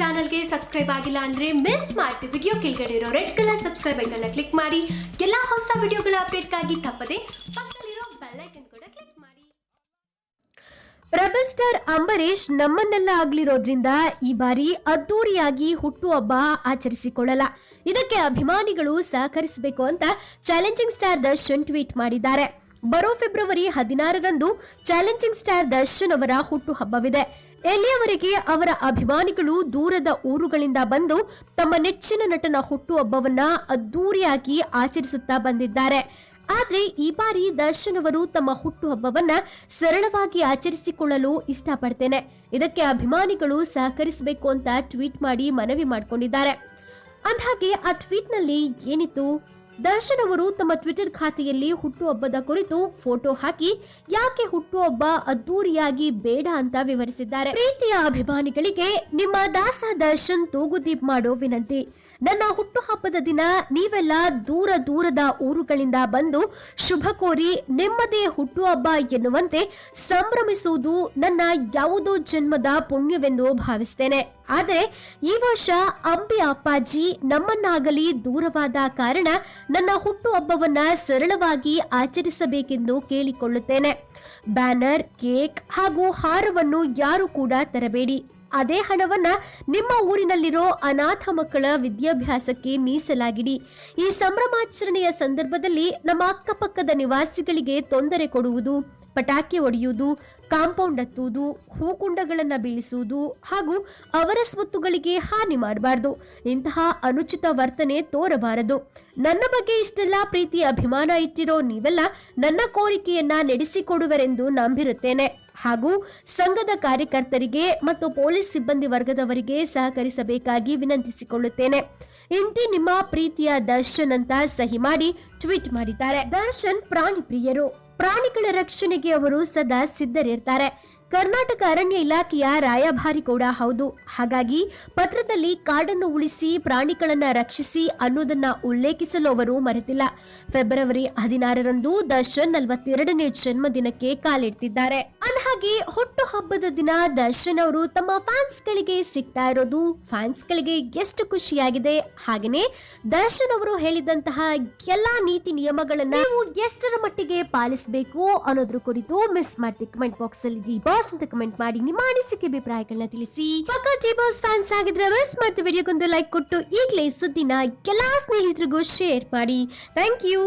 ಚಾನಲ್ಗೆ ಸಬ್ಸ್ಕ್ರೈಬ್ ಆಗಿಲ್ಲ ಅಂದ್ರೆ ಮಿಸ್ ಮಾಡ್ತೀವಿ ವಿಡಿಯೋ ಕೆಳಗಡೆ ಇರೋ ರೆಡ್ ಕಲರ್ ಸಬ್ಸ್ಕ್ರೈಬ್ ಐಕನ್ನ ಕ್ಲಿಕ್ ಮಾಡಿ. ಎಲ್ಲಾ ಹೊಸ ವಿಡಿಯೋಗಳ ಅಪ್ಡೇಟ್ಗಾಗಿ ತಪ್ಪದೆ ಪಕ್ಕದಲ್ಲಿರೋ ಬೆಲ್ ಐಕನ್ ಕೂಡ ಕ್ಲಿಕ್ ಮಾಡಿ. ರೆಬಲ್ ಸ್ಟಾರ್ ಅಂಬರೀಶ್ ನಮ್ಮನ್ನೆಲ್ಲ ಆಗ್ಲಿರೋದ್ರಿಂದ ಈ ಬಾರಿ ಅದ್ದೂರಿಯಾಗಿ ಹುಟ್ಟುಹಬ್ಬ ಆಚರಿಸಿಕೊಳ್ಳಲ್ಲ. ಇದಕ್ಕೆ ಅಭಿಮಾನಿಗಳು ಸಹಕರಿಸಬೇಕು ಅಂತ ಚಾಲೆಂಜಿಂಗ್ ಸ್ಟಾರ್ ದರ್ಶನ್ ಟ್ವೀಟ್ ಮಾಡಿದ್ದಾರೆ. ಬರೋ ಫೆಬ್ರವರಿ ಹದಿನಾರರಂದು ಚಾಲೆಂಜಿಂಗ್ ಸ್ಟಾರ್ ದರ್ಶನ್ ಅವರ ಹುಟ್ಟುಹಬ್ಬವಿದೆ. ಎಲ್ಲಿಯವರೆಗೆ ಅವರ ಅಭಿಮಾನಿಗಳು ದೂರದ ಊರುಗಳಿಂದ ಬಂದು ತಮ್ಮ ನೆಚ್ಚಿನ ನಟನ ಹುಟ್ಟುಹಬ್ಬವನ್ನ ಅದ್ದೂರಿಯಾಗಿ ಆಚರಿಸುತ್ತಾ ಬಂದಿದ್ದಾರೆ. ಆದ್ರೆ ಈ ಬಾರಿ ದರ್ಶನ್ ಅವರು ತಮ್ಮ ಹುಟ್ಟುಹಬ್ಬವನ್ನ ಸರಳವಾಗಿ ಆಚರಿಸಿಕೊಳ್ಳಲು ಇಷ್ಟಪಡ್ತೇನೆ. ಇದಕ್ಕೆ ಅಭಿಮಾನಿಗಳು ಸಹಕರಿಸಬೇಕು ಅಂತ ಟ್ವೀಟ್ ಮಾಡಿ ಮನವಿ ಮಾಡಿಕೊಂಡಿದ್ದಾರೆ. ಅಂದ್ಹಾಗೆ ಆ ಟ್ವೀಟ್ನಲ್ಲಿ ಏನಿತ್ತು? ದರ್ಶನ್ ಅವರು ತಮ್ಮ ಟ್ವಿಟರ್ ಖಾತೆಯಲ್ಲಿ ಹುಟ್ಟುಹಬ್ಬದ ಕುರಿತು ಫೋಟೋ ಹಾಕಿ, ಯಾಕೆ ಹುಟ್ಟುಹಬ್ಬ ಅದ್ದೂರಿಯಾಗಿ ಬೇಡ ಅಂತ ವಿವರಿಸಿದ್ದಾರೆ. ಪ್ರೀತಿಯ ಅಭಿಮಾನಿಗಳಿಗೆ ನಿಮ್ಮ ದಾಸ ದರ್ಶನ್ ತೂಗುದೀಪ್ ಮಾಡೋ ವಿನಂತಿ. ನನ್ನ ಹುಟ್ಟುಹಬ್ಬದ ದಿನ ನೀವೆಲ್ಲ ದೂರ ದೂರದ ಊರುಗಳಿಂದ ಬಂದು ಶುಭ ಕೋರಿ ನೆಮ್ಮದೇ ಹುಟ್ಟುಹಬ್ಬ ಎನ್ನುವಂತೆ ಸಂಭ್ರಮಿಸುವುದು ನನ್ನ ಯಾವುದೋ ಜನ್ಮದ ಪುಣ್ಯವೆಂದು ಭಾವಿಸ್ತೇನೆ. ಆದರೆ ಈ ವರ್ಷ ಅಂಬಿ ಅಪ್ಪಾಜಿ ನಮ್ಮನ್ನಾಗಲಿ ದೂರವಾದ ಕಾರಣ ನನ್ನ ಹುಟ್ಟುಹಬ್ಬವನ್ನ ಸರಳವಾಗಿ ಆಚರಿಸಬೇಕೆಂದು ಕೇಳಿಕೊಳ್ಳುತ್ತೇನೆ. ಬ್ಯಾನರ್, ಕೇಕ್ ಹಾಗೂ ಹಾರವನ್ನು ಯಾರು ಕೂಡ ತರಬೇಡಿ. ಅದೇ ಹಣವನ್ನ ನಿಮ್ಮ ಊರಿನಲ್ಲಿರೋ ಅನಾಥ ಮಕ್ಕಳ ವಿದ್ಯಾಭ್ಯಾಸಕ್ಕೆ ಮೀಸಲಾಗಿಡಿ. ಈ ಸಂಭ್ರಮಾಚರಣೆಯ ಸಂದರ್ಭದಲ್ಲಿ ನಮ್ಮ ಅಕ್ಕಪಕ್ಕದ ನಿವಾಸಿಗಳಿಗೆ ತೊಂದರೆ ಕೊಡುವುದು, ಪಟಾಕಿ ಒಡೆಯುವುದು ಕಾಂಪೌಂಡ್ ಹತ್ತುವುದು, ಹೂಕುಂಡಗಳನ್ನು ಬೀಳಿಸುವುದು ಹಾಗೂ ಅವರ ಸ್ವತ್ತುಗಳಿಗೆ ಹಾನಿ ಮಾಡಬಾರದು. ಇಂತಹ ಅನುಚಿತ ವರ್ತನೆ ತೋರಬಾರದು. ನನ್ನ ಬಗ್ಗೆ ಇಷ್ಟೆಲ್ಲ ಪ್ರೀತಿ, ಅಭಿಮಾನ ಇಟ್ಟಿರೋ ನೀವೆಲ್ಲ ನನ್ನ ಕೋರಿಕೆಯನ್ನ ನಡೆಸಿಕೊಡುವರೆಂದು ನಂಬಿರುತ್ತೇನೆ. ಹಾಗೂ ಸಂಘದ ಕಾರ್ಯಕರ್ತರಿಗೆ ಮತ್ತು ಪೊಲೀಸ್ ಸಿಬ್ಬಂದಿ ವರ್ಗದವರಿಗೆ ಸಹಕರಿಸಬೇಕಾಗಿ ವಿನಂತಿಸಿಕೊಳ್ಳುತ್ತೇನೆ. ಇಂತಿ ನಿಮ್ಮ ಪ್ರೀತಿಯ ದರ್ಶನ್ ಅಂತ ಸಹಿ ಮಾಡಿ ಟ್ವೀಟ್ ಮಾಡಿದ್ದಾರೆ. ದರ್ಶನ್ ಪ್ರಾಣಿ ಪ್ರಿಯರು. ಪ್ರಾಣಿಗಳ ರಕ್ಷಣೆಗೆ ಅವರು ಸದಾ ಸಿದ್ಧರಿರ್ತಾರೆ. ಕರ್ನಾಟಕ ಅರಣ್ಯ ಇಲಾಖೆಯ ರಾಯಭಾರಿ ಕೂಡ ಹೌದು. ಹಾಗಾಗಿ ಪತ್ರದಲ್ಲಿ ಕಾಡನ್ನು ಉಳಿಸಿ ಪ್ರಾಣಿಗಳನ್ನ ರಕ್ಷಿಸಿ ಅನ್ನೋದನ್ನ ಉಲ್ಲೇಖಿಸಲು ಅವರು ಮರೆತಿಲ್ಲ. ಫೆಬ್ರವರಿ ಹದಿನಾರರಂದು ದರ್ಶನ್ ನಲವತ್ತೆರಡನೇ ಜನ್ಮದಿನಕ್ಕೆ ಕಾಲಿಡ್ತಿದ್ದಾರೆ. ಅಂದಹಾಗೆ ಹುಟ್ಟು ಹಬ್ಬದ ದಿನ ದರ್ಶನ್ ಅವರು ತಮ್ಮ ಫ್ಯಾನ್ಸ್ ಗಳಿಗೆ ಸಿಗ್ತಾ ಇರೋದು. ಫ್ಯಾನ್ಸ್ ಗಳಿಗೆ ಎಷ್ಟು ಖುಷಿಯಾಗಿದೆ? ಹಾಗೇನೆ ದರ್ಶನ್ ಅವರು ಹೇಳಿದಂತಹ ಎಲ್ಲಾ ನೀತಿ ನಿಯಮಗಳನ್ನ ನೀವು ಎಷ್ಟರ ಮಟ್ಟಿಗೆ ಪಾಲಿಸಬೇಕು ಅನ್ನೋದ್ರ ಕುರಿತು ಮಿಸ್ ಮಾಡ್ತಿ ಕಮೆಂಟ್ ಬಾಕ್ಸ್ ಅಲ್ಲಿ ಡಿ ಬಾಸ್ ಅಂತ ಕಮೆಂಟ್ ಮಾಡಿ ನಿಮ್ಮ ಅನಿಸಿಕೆ ಅಭಿಪ್ರಾಯಗಳನ್ನ ತಿಳಿಸಿ. ಪಕ್ಕ ಡಿ ಬಾಸ್ ಫ್ಯಾನ್ಸ್ ಆಗಿದ್ರೆ ಮಿಸ್ ಮಾಡ್ತಿ ವಿಡಿಯೋಗೊಂದು ಲೈಕ್ ಕೊಟ್ಟು ಈಗಲೇ ಸುದ್ದಿನ ಎಲ್ಲಾ ಸ್ನೇಹಿತರಿಗೂ ಶೇರ್ ಮಾಡಿ. Thank you